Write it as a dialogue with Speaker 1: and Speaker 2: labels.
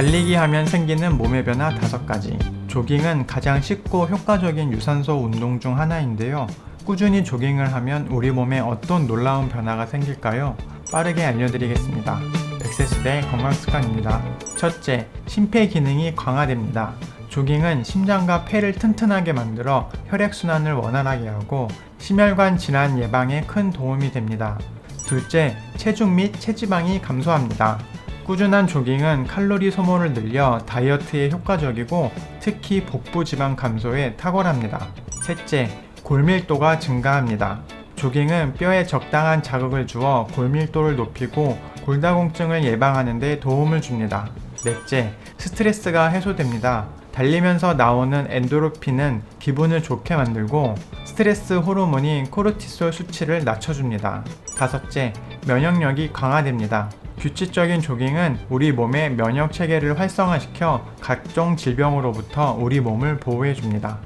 Speaker 1: 달리기 하면 생기는 몸의 변화 5가지. 조깅은 가장 쉽고 효과적인 유산소 운동 중 하나인데요. 꾸준히 조깅을 하면 우리 몸에 어떤 놀라운 변화가 생길까요? 빠르게 알려드리겠습니다. 백세시대 건강 습관입니다. 첫째, 심폐 기능이 강화됩니다. 조깅은 심장과 폐를 튼튼하게 만들어 혈액순환을 원활하게 하고 심혈관 질환 예방에 큰 도움이 됩니다. 둘째, 체중 및 체지방이 감소합니다. 꾸준한 조깅은 칼로리 소모를 늘려 다이어트에 효과적이고 특히 복부 지방 감소에 탁월합니다. 셋째, 골밀도가 증가합니다. 조깅은 뼈에 적당한 자극을 주어 골밀도를 높이고 골다공증을 예방하는 데 도움을 줍니다. 넷째, 스트레스가 해소됩니다. 달리면서 나오는 엔도르핀은 기분을 좋게 만들고 스트레스 호르몬인 코르티솔 수치를 낮춰줍니다. 다섯째, 면역력이 강화됩니다. 규칙적인 조깅은 우리 몸의 면역 체계를 활성화시켜 각종 질병으로부터 우리 몸을 보호해줍니다.